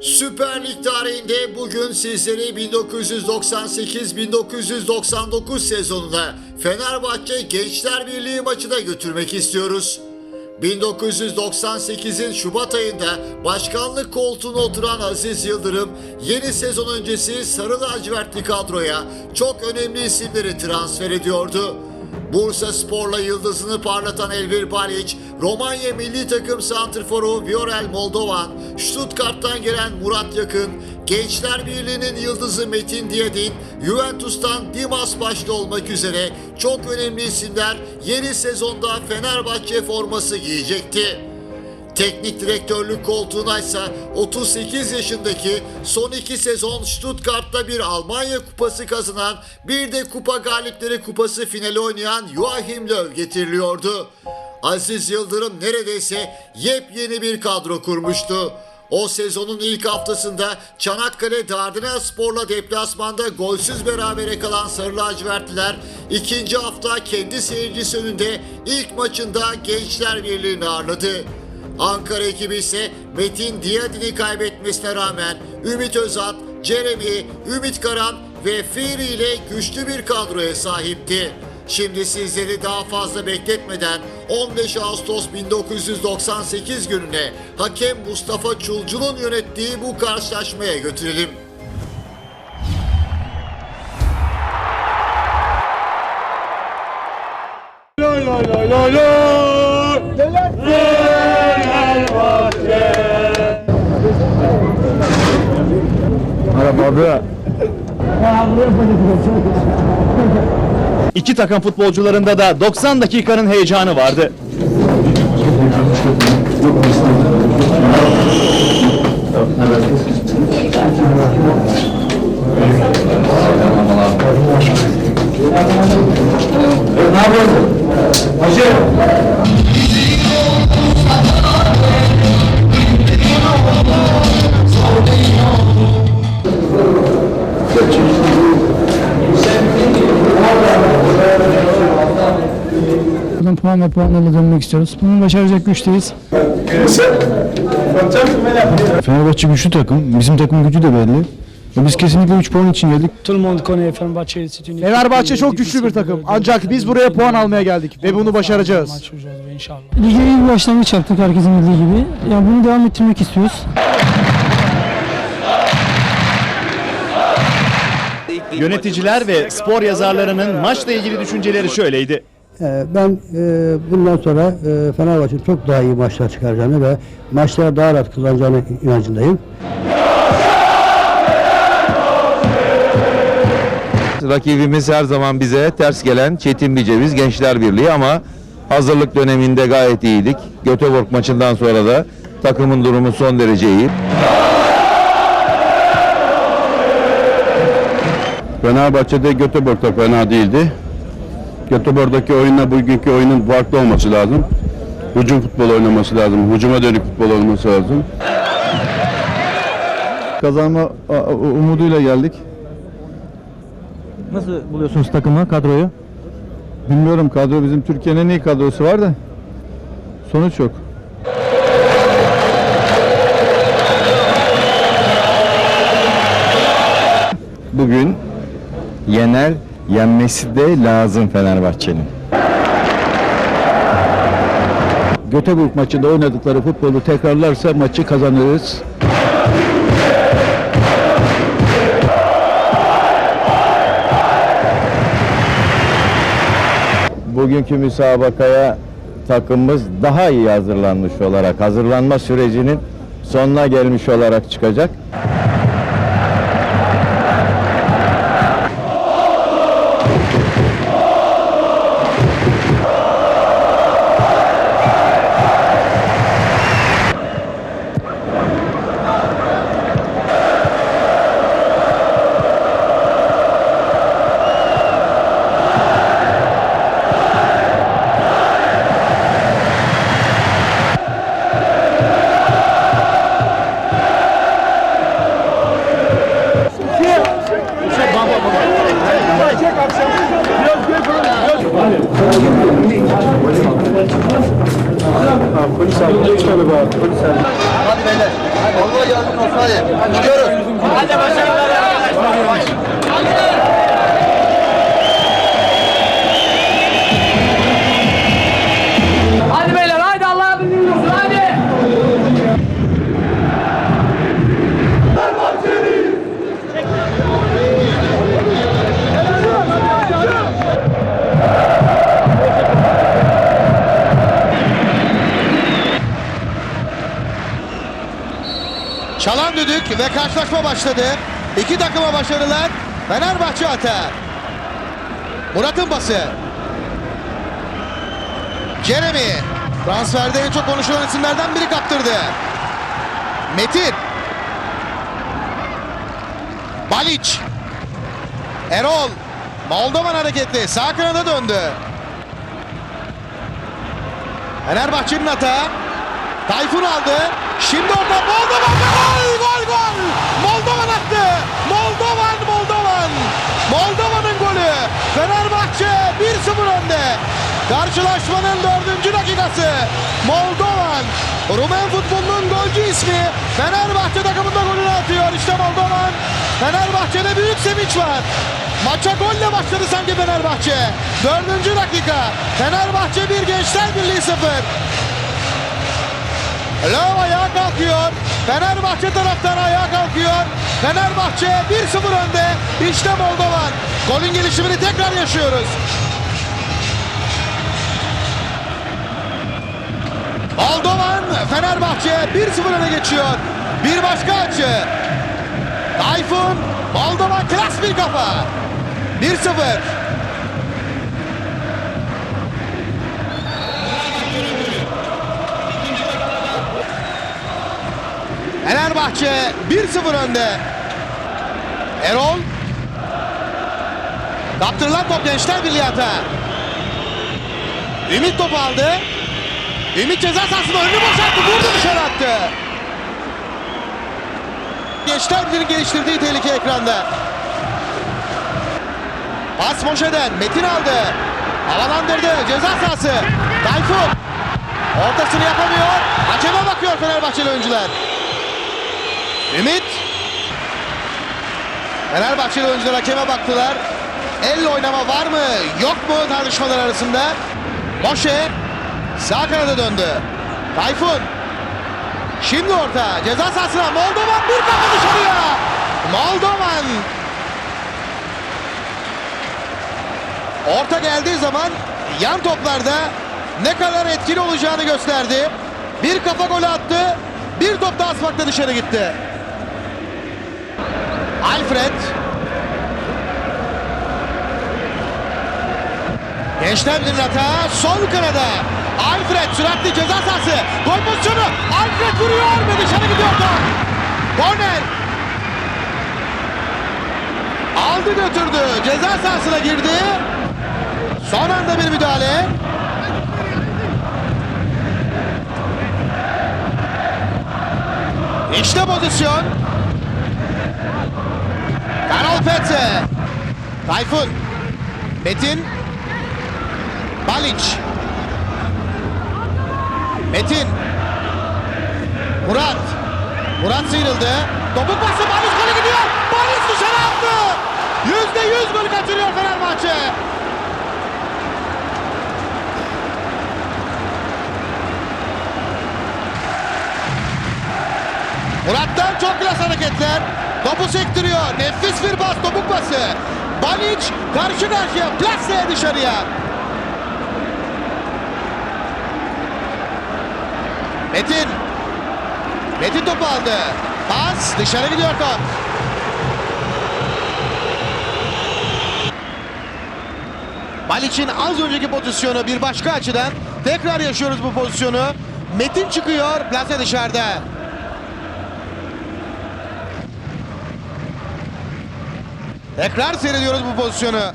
Süper Lig tarihinde bugün sizleri 1998-1999 sezonuna Fenerbahçe Gençler Birliği maçına götürmek istiyoruz. 1998'in Şubat ayında başkanlık koltuğuna oturan Aziz Yıldırım yeni sezon öncesi Sarı Lacivertli kadroya çok önemli isimleri transfer ediyordu. Bursa Spor'la yıldızını parlatan Elvir Balic, Romanya milli takım santrforu Viorel Moldovan, Stuttgart'tan gelen Murat Yakın, Gençler Birliği'nin yıldızı Metin Diyedin, Juventus'tan Dimas başta olmak üzere çok önemli isimler yeni sezonda Fenerbahçe forması giyecekti. Teknik direktörlük koltuğunaysa 38 yaşındaki son iki sezon Stuttgart'ta bir Almanya kupası kazanan bir de kupa galipleri kupası finali oynayan Joachim Löw getiriliyordu. Aziz Yıldırım neredeyse yepyeni bir kadro kurmuştu. O sezonun ilk haftasında Çanakkale Dardanel Spor'la deplasmanda golsüz berabere kalan Sarı Lacivertliler ikinci hafta kendi seyircisi önünde ilk maçında Gençler Birliği'ni ağırladı. Ankara ekibi ise Metin Diyadin'i kaybetmesine rağmen Ümit Özat, Jeremy, Ümit Karan ve Firi ile güçlü bir kadroya sahipti. Şimdi sizleri daha fazla bekletmeden 15 Ağustos 1998 gününe hakem Mustafa Çulcu'nun yönettiği bu karşılaşmaya götürelim. İki takım futbolcularında da 90 dakikanın heyecanı vardı. Buradan puan ve puanlarla dönmek istiyoruz. Bunu başaracak güçteyiz. Fenerbahçe güçlü takım. Bizim takım gücü de belli. Ve Biz kesinlikle 3 puan için geldik. Tout le monde connaît Fenerbahçe. çok güçlü bir takım. Ancak biz buraya puan almaya geldik ve bunu başaracağız. Lige iyi bir başlangıç yaptık herkesin bildiği gibi. Ya bunu devam ettirmek istiyoruz. Yöneticiler ve spor yazarlarının maçla ilgili düşünceleri şöyleydi. Ee, Ben e, bundan sonra e, Fenerbahçe'nin çok daha iyi maçlar çıkaracağını ve maçlara daha rahat kazanacağını inancındayım. Rakibimiz her zaman bize ters gelen Çetin bir ceviz Gençler Birliği ama hazırlık döneminde gayet iyiydik. Göteborg maçından sonra da takımın durumu son derece iyi. Fenerbahçe'de Göteborg'da fena değildi. Göteborg'daki oyunla bugünkü oyunun farklı olması lazım. Hücum futbol oynaması lazım. Hücuma dönük futbol oynaması lazım. Kazanma umuduyla geldik. Nasıl buluyorsunuz takımı, kadroyu? Bilmiyorum kadro bizim Türkiye'nin en iyi kadrosu var da sonuç yok. Bugün yener, yenmesi de lazım Fenerbahçe'nin. Göteborg maçında oynadıkları futbolu tekrarlarsa maçı kazanırız. Bugünkü müsabakaya takımımız daha iyi hazırlanmış olarak, hazırlanma sürecinin sonuna gelmiş olarak çıkacak. Ve karşılaşma başladı. İki takıma başarılar. Fenerbahçe atar. Murat'ın bası. Jeremy. Transferde en çok konuşulan isimlerden biri kaptırdı. Metin. Balic. Erol. Moldovan hareketli. Sağ kanada döndü. Fenerbahçe'nin hata. Tayfun aldı. Şimdi orada Moldovan gol. Attı. Moldovan Moldovan. Moldova'nın golü. Fenerbahçe 1-0 önde. Karşılaşmanın dördüncü dakikası. Moldovan. Rumen futbolunun golcü ismi. Fenerbahçe takımında golünü atıyor. İşte Moldovan. Fenerbahçe'de büyük sevinç var. Maça golle başladı sanki Fenerbahçe. Dördüncü dakika. Fenerbahçe 1 Gençler Birliği 0. Löw ayağa kalkıyor. Fenerbahçe taraftarı ayağa kalkıyor. Fenerbahçe 1-0 önde. İşte Moldovan. Golün gelişimini tekrar yaşıyoruz. Moldovan Fenerbahçe 1-0 öne geçiyor. Bir başka açı. Tayfun Moldovan klas bir kafa. 1-0. Fenerbahçe 1-0 önde. Erol. Kaptırılan top Gençler Birliği hata. Ümit topu aldı. Ümit ceza sahasında önünü boşalttı. Vurdu dışarı attı. Gençler Birliği'nin geliştirdiği tehlike ekranda. Pas Moşe'den. Metin aldı. Havalandırdı. Ceza sahası. Tayfun. Ortasını yapamıyor. Hakeme bakıyor Fenerbahçeli oyuncular. Ümit. Fenerbahçeli oyuncular hakeme baktılar. Elle oynama var mı yok mu tartışmalar arasında. Moşe sağ kanada döndü. Tayfun. Şimdi orta ceza sahasına Moldovan bir kafa dışarıya. Moldovan. Orta geldiği zaman yan toplarda ne kadar etkili olacağını gösterdi. Bir kafa golü attı. Bir top da asmakta dışarı gitti. Alfred. Gençler Birliği'nin hata sol kanada. Alfred süratli ceza sahası. Gol pozisyonu. Alfred vuruyor ve dışarı gidiyor top. Korner. Aldı götürdü. Ceza sahasına girdi. Son anda bir müdahale. İşte pozisyon. Pete. Tayfun. Metin. Balic. Metin. Murat. Murat sıyrıldı. Topuk pası Balic golü gidiyor. Balic dışarı attı. Yüzde yüz gol kaçırıyor Fenerbahçe. Murat'tan çok klas hareketler. Topu sektiriyor. Nefis bir pas, topuk pası. Balic karşı karşıya, plaseye dışarıya. Metin. Metin topu aldı. Pas, dışarı gidiyor top. Balic'in az önceki pozisyonu bir başka açıdan. Tekrar yaşıyoruz bu pozisyonu. Metin çıkıyor, plase dışarıda. Tekrar seyrediyoruz bu pozisyonu.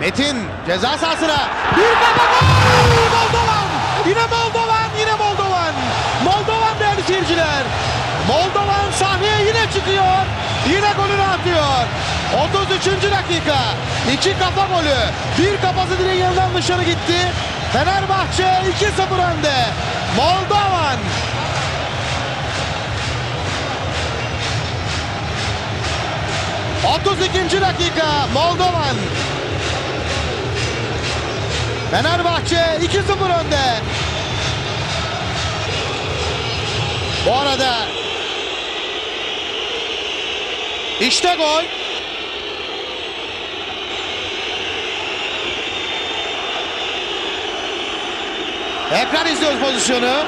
Metin ceza sahasına bir kafa gol! Moldovan! Yine Moldovan, yine Moldovan! Moldovan değerli seyirciler. Moldovan sahneye yine çıkıyor. Yine golünü atıyor. 33. dakika. İki kafa golü. Bir kafası direğin yanından dışarı gitti. Fenerbahçe 2-0 önde. Moldovan. ...32. dakika Moldovan. Fenerbahçe 2-0 önde. Bu arada işte gol. Tekrar izliyoruz pozisyonu.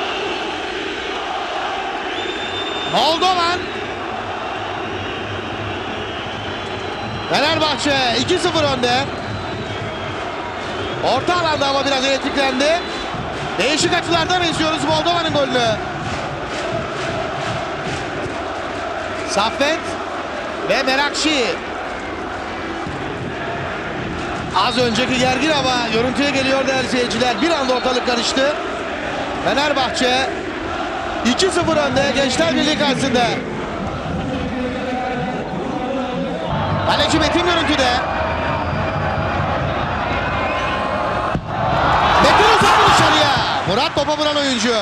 Moldovan. Fenerbahçe 2-0 önde. Orta alanda ama biraz elektriklendi. Değişik açılardan izliyoruz Moldova'nın golünü. Saffet ve Merakşi. Az önceki gergin hava görüntüye geliyor değerli seyirciler. Bir anda ortalık karıştı. Fenerbahçe 2-0 önde Gençler Birliği karşısında. Kaleci Metin görüntüde. Metin uzandı dışarıya. Murat topa vuran oyuncu.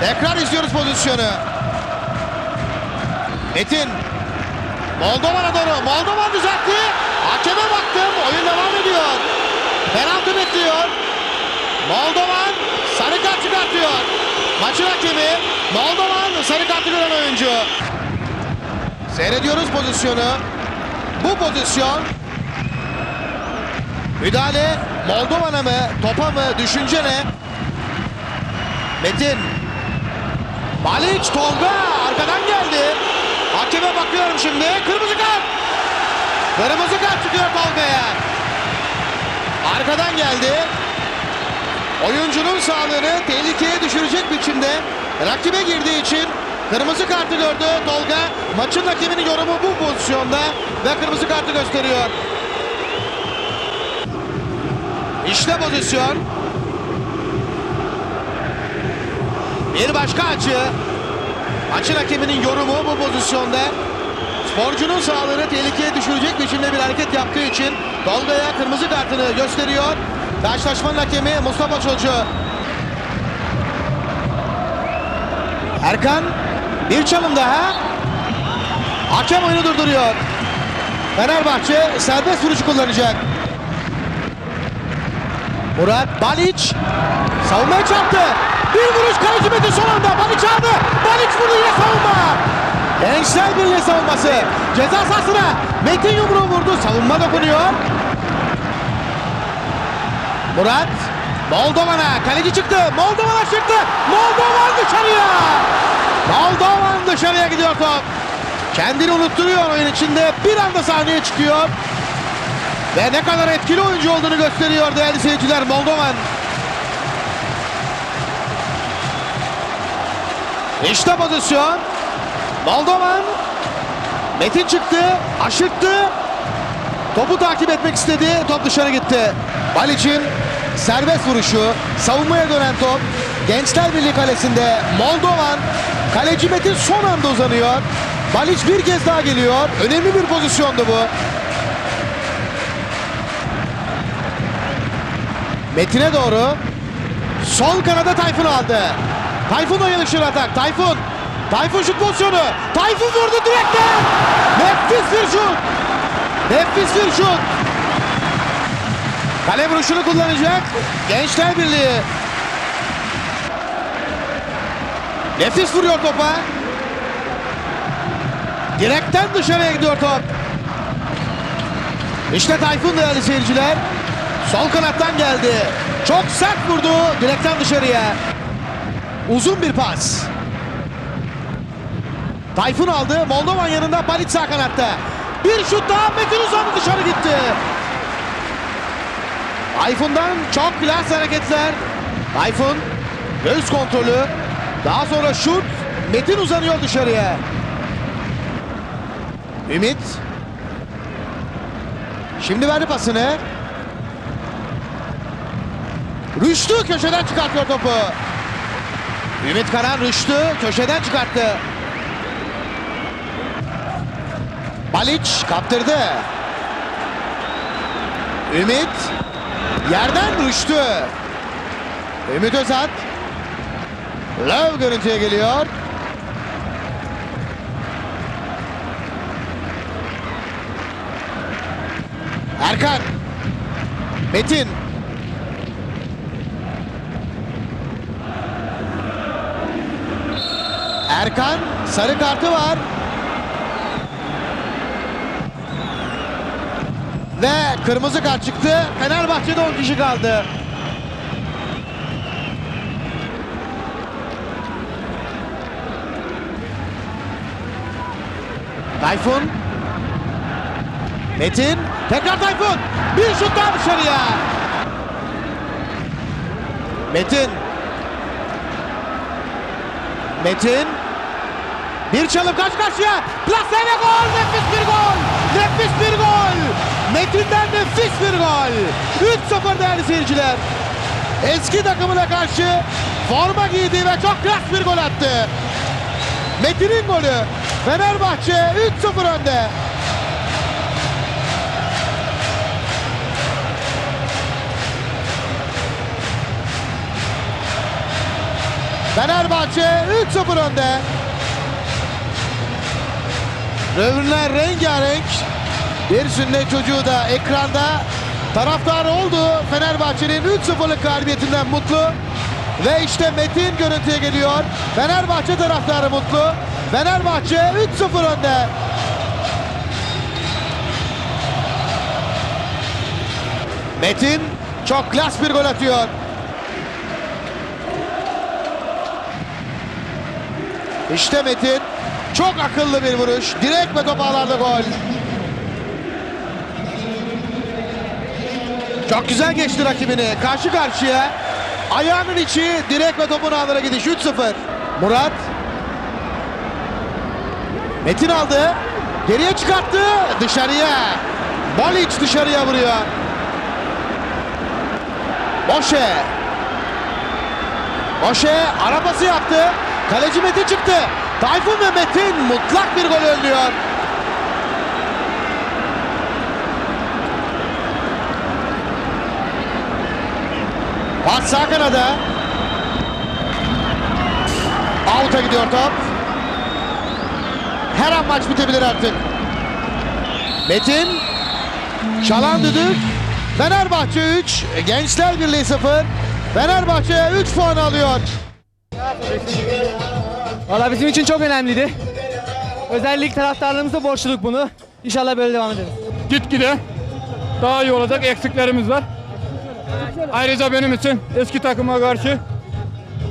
Tekrar izliyoruz pozisyonu. Metin. Moldovan'a doğru. Moldovan düzeltti. Hakeme baktım. Oyun devam ediyor. Penaltı bekliyor. Moldovan sarı kart çıkartıyor. Maçın hakemi Moldovan sarı kartı gören oyuncu. Seyrediyoruz pozisyonu. Bu pozisyon müdahale Moldovan'a mı, topa mı, düşünce ne? Metin Baliç Tolga arkadan geldi. Hakeme bakıyorum şimdi. Kırmızı kart. Kırmızı kart çıkıyor Tolga'ya. Arkadan geldi. Oyuncunun sağlığını tehlikeye düşürecek biçimde rakibe girdiği için kırmızı kartı gördü Tolga. Maçın hakeminin yorumu bu pozisyonda ve kırmızı kartı gösteriyor. İşte pozisyon. Bir başka açı. Maçın hakeminin yorumu bu pozisyonda. Sporcunun sağlığını tehlikeye düşürecek biçimde bir hareket yaptığı için Tolga'ya kırmızı kartını gösteriyor. Karşılaşmanın hakemi Mustafa Çolcu. Erkan bir çalım daha. Hakem oyunu durduruyor. Fenerbahçe serbest vuruş kullanacak. Murat Baliç savunmaya çarptı. Bir vuruş kaleci Metin son anda. Baliç aldı. Baliç vurdu yine savunma. Gençler Birliği savunması. Ceza sahasına Metin yumruğu vurdu. Savunma dokunuyor. Murat Moldovan'a kaleci çıktı. Moldovan'a çıktı. Moldovan dışarıya. Moldovan dışarıya gidiyor top. Kendini unutturuyor oyun içinde. Bir anda sahneye çıkıyor. Ve ne kadar etkili oyuncu olduğunu gösteriyor değerli seyirciler Moldovan. İşte pozisyon. Moldovan. Metin çıktı. Aşırttı. Topu takip etmek istedi. Top dışarı gitti. Balic'in serbest vuruşu. Savunmaya dönen top. Gençler Birliği kalesinde Moldovan. Kaleci Metin son anda uzanıyor. Balic bir kez daha geliyor. Önemli bir pozisyondu bu. Metin'e doğru. Sol kanada Tayfun aldı. Tayfun'la yarışır atak. Tayfun. Tayfun şut pozisyonu. Tayfun vurdu direkten. Nefis bir şut. Nefis bir şut. Kale vuruşunu kullanacak. Gençler Birliği. Nefis vuruyor topa. Direkten dışarıya gidiyor top. İşte Tayfun değerli seyirciler. Sol kanattan geldi. Çok sert vurdu direkten dışarıya. Uzun bir pas. Tayfun aldı. Moldovan yanında Balic sağ kanatta. Bir şut daha Metin uzandı dışarı gitti. Tayfun'dan çok klas hareketler. Tayfun göğüs kontrolü. Daha sonra şut. Metin uzanıyor dışarıya. Ümit. Şimdi verdi pasını. Rüştü köşeden çıkartıyor topu. Ümit Karan Rüştü köşeden çıkarttı. Balic kaptırdı. Ümit yerden düştü. Ümit Özat. Löv görüntüye geliyor. Erkan. Metin. Erkan sarı kartı var. Ve kırmızı kart çıktı. Fenerbahçe'de 10 kişi kaldı. Tayfun. Metin. Tekrar Tayfun. Bir şut daha dışarıya. Metin. Metin. Bir çalım karşı karşıya. Plase ve gol. Nefis bir gol. Nefis bir gol. Metin'den nefis bir gol. 3-0 değerli seyirciler. Eski takımına karşı forma giydi ve çok klas bir gol attı. Metin'in golü. Fenerbahçe 3-0 önde. Fenerbahçe 3-0 önde. Rövrünler rengarenk. Bir sünnet çocuğu da ekranda taraftar oldu. Fenerbahçe'nin 3-0'lık galibiyetinden mutlu. Ve işte Metin görüntüye geliyor. Fenerbahçe taraftarı mutlu. Fenerbahçe 3-0 önde. Metin çok klas bir gol atıyor. İşte Metin. Çok akıllı bir vuruş. Direkt ve top ağlarda gol. Çok güzel geçti rakibini. Karşı karşıya. Ayağının içi direkt ve topun ağlara gidiş. 3-0. Murat. Metin aldı. Geriye çıkarttı. Dışarıya. Balic dışarıya vuruyor. Boşe. Boşe arabası yaptı. Kaleci Metin çıktı. Tayfun ve Metin mutlak bir gol önlüyor. Pas sağ kanada. Out'a gidiyor top. Her an maç bitebilir artık. Metin. Çalan düdük. Fenerbahçe 3. Gençler Birliği 0. Fenerbahçe 3 puan alıyor. Valla bizim için çok önemliydi. Özellikle taraftarlarımıza borçluluk bunu. İnşallah böyle devam ederiz. Gitgide daha iyi olacak eksiklerimiz var. Ayrıca benim için eski takıma karşı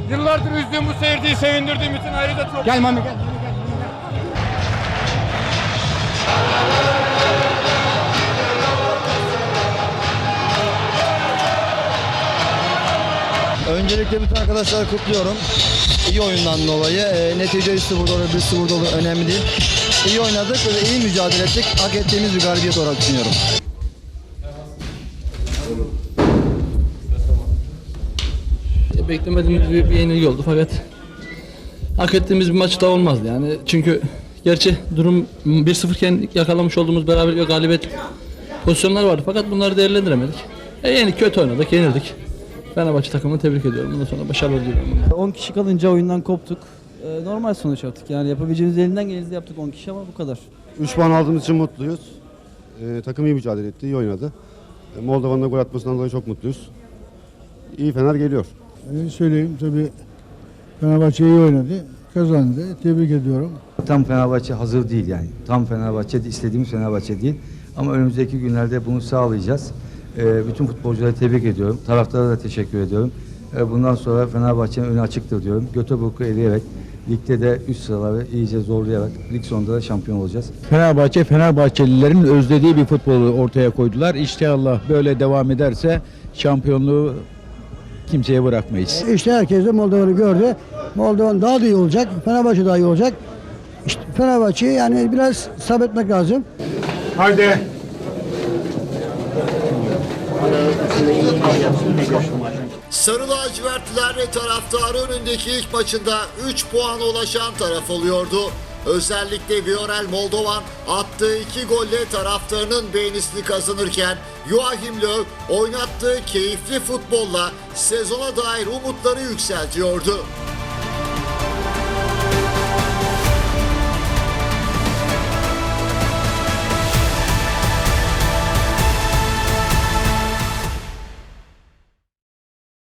yıllardır üzdüğüm bu seyirciyi sevindirdiğim için ayrıca çok... Gel Mami gel. Öncelikle bütün arkadaşları kutluyorum. İyi oyundan dolayı. E, netice 3-0 olur, 1-0 olur önemli değil. İyi oynadık ve iyi mücadele ettik. Hak ettiğimiz bir galibiyet olarak düşünüyorum. Beklemediğimiz bir, bir yenilgi oldu fakat hak ettiğimiz bir maç da olmazdı yani. Çünkü gerçi durum 1-0 iken yakalamış olduğumuz beraber bir galibiyet pozisyonlar vardı fakat bunları değerlendiremedik. E, yenik kötü oynadık, yenildik. Fenerbahçe takımını tebrik ediyorum. Bundan sonra başarılı diliyorum. 10 kişi kalınca oyundan koptuk. E, normal sonuç artık. Yani yapabileceğimiz elinden geleni yaptık 10 kişi ama bu kadar. 3 puan aldığımız için mutluyuz. Ee, takım iyi mücadele etti, iyi oynadı. Ee, Moldova'nın da gol atmasından dolayı çok mutluyuz. İyi Fener geliyor. Söyleyeyim tabii Fenerbahçe iyi oynadı. Kazandı. Tebrik ediyorum. Tam Fenerbahçe hazır değil yani. Tam Fenerbahçe istediğimiz Fenerbahçe değil. Ama önümüzdeki günlerde bunu sağlayacağız. E, bütün futbolcuları tebrik ediyorum. Taraftara da teşekkür ediyorum. E, bundan sonra Fenerbahçe'nin önü açıktır diyorum. Göteborg'u eleyerek ligde de üst sıraları iyice zorlayarak lig sonunda da şampiyon olacağız. Fenerbahçe, Fenerbahçelilerin özlediği bir futbolu ortaya koydular. İnşallah böyle devam ederse şampiyonluğu kimseye bırakmayız. İşte herkes de Moldova'nı gördü. Moldova daha da iyi olacak. Fenerbahçe daha iyi olacak. İşte Fenerbahçe yani biraz sabretmek lazım. Haydi. Sarı lacivertliler ve taraftarı önündeki ilk maçında 3 puana ulaşan taraf oluyordu. Özellikle Viorel Moldovan attığı iki golle taraftarının beğenisini kazanırken Joachim Löw oynattığı keyifli futbolla sezona dair umutları yükseltiyordu.